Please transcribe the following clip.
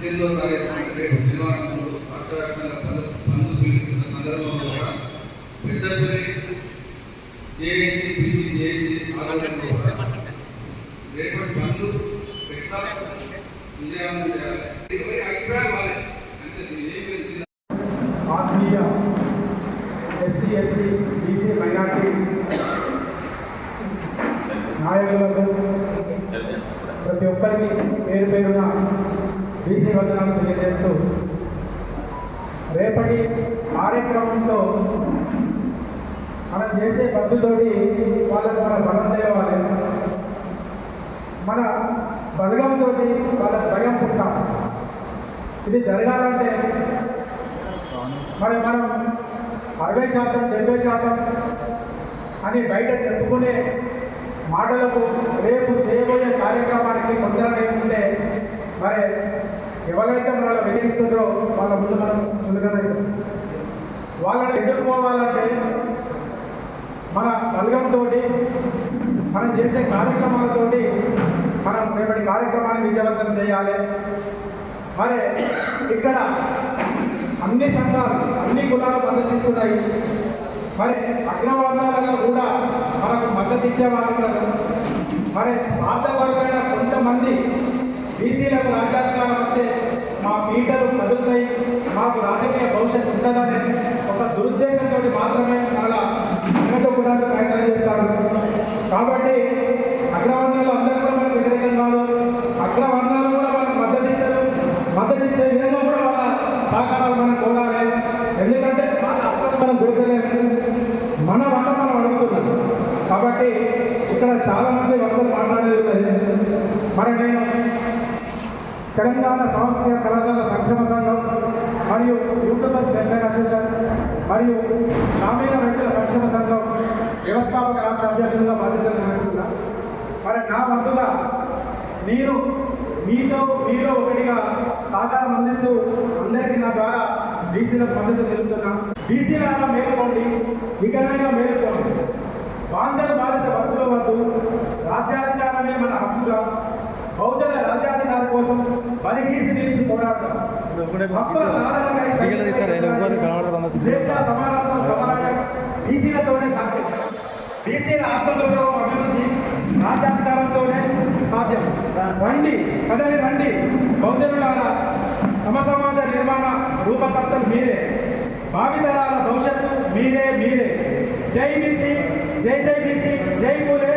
పద్దెనిమిదో తారీఖు రేపు శనివారం రాష్ట్ర వ్యాప్తంగా పనులు పిలుపుతున్న సందర్భంలో కూడా పెద్దపల్లి జేఏసీ బీసీ జేఏసీ ఆధ్వర్యంలో కూడా రేపటి పనులు పెట్టా విజయవంతం చేయాలి ఎవరి అభిప్రాయం వాళ్ళే అంటే ఆత్మీయ ఎస్సీ ఎస్టీ బీసీ మైనార్టీ నాయకులకు ప్రతి ఒక్కరికి పేరు పేరున బీసీ వందనాలు తెలియజేస్తూ రేపటి కార్యక్రమంలో మనం చేసే పద్ధతితోటి వాళ్ళకి మన బలం తెలవాలి మన బలగంతో వాళ్ళకి భయం పుట్టాం ఇది జరగాలంటే మరి మనం అరవై శాతం డెబ్బై శాతం అని బయట చెప్పుకునే మాటలకు రేపు చేయబోయే కార్యక్రమానికి ముందర లేకుంటే ఎవరైతే మనల్ని వెలిగిస్తుందో వాళ్ళ ముందు మనం ముందుగానే వాళ్ళని ఎదుర్కోవాలంటే మన బలగంతో మనం చేసే కార్యక్రమాలతో మనం రేపటి కార్యక్రమాన్ని విజయవంతం చేయాలి. మరి ఇక్కడ అన్ని సంఘాలు అన్ని కులాలు మద్దతు ఇస్తున్నాయి మరి అగ్రవర్ణాలలో కూడా మనకు మద్దతు ఇచ్చేవారు ఉన్నారు. మరి సాధవర్గమైన కొంతమంది బీసీలకు రాజ్యాంగాలు వస్తే పీటలు కదులుతాయి. మాకు రాజకీయ భవిష్యత్తు ఉంటుందని ఒక దురుద్దేశంతో మాత్రమే చాలా వెనక కూడా ప్రయత్నం చేస్తారు. కాబట్టి అగ్రవర్ణాలు అందరూ కూడా మనకు వ్యతిరేకం కాదు. అగ్రవర్ణాలు కూడా మనకు మద్దతు ఇచ్చారు. మద్దతు ఇచ్చే విధంగా కూడా వాళ్ళ సహకారాలు మనం కోరాలి. ఎందుకంటే వాళ్ళ అర్థం మనం దొరకలేదు మన వంట మనం అడుగుతున్నాం. కాబట్టి ఇక్కడ చాలా మంది వక్తలు మాట్లాడేది మరి నేను తెలంగాణ సంస్థ కళాశాల సంక్షేమ సంఘం మరియు యూట్యూబర్స్ వెల్ఫేర్ అసోసియేషన్ మరియు గ్రామీణ వ్యక్తుల సంక్షేమ సంఘం వ్యవస్థాపక రాష్ట్ర అధ్యక్షులుగా బాధ్యతలు నిర్వహిస్తున్నా. మరి నా వంతుగా నేను మీతో మీలో ఒకటిగా సహకారం అందిస్తూ అందరికీ నా ద్వారా బీసీలకు మద్దతు తెలుపుతున్నా. బీసీలాగా మేలుకోండి నిఘనంగా మేలుకోండి. వాంఛన బాధిత భక్తుల వద్దు. రాజ్యాధికారమే మన హక్కుగా కోసం బలిగీసి నిలిచి పోరాడతాం హక్కుల సాధనకై స్వేచ్ఛ, సమానత్వం సమానత్వం బీసీలతోనే సాధ్యం బీసీల ఆత్మగౌరవం అభివృద్ధి రాజ్యాధికారంతోనే సాధ్యం రండి కదలి రండి బౌద్ధులాల సమసమాజ నిర్మాణ రూపకర్తలు మీరే భావితరాల భవిష్యత్తు మీరే మీరే జై బీసీ జై జై బీసీ జై పూలే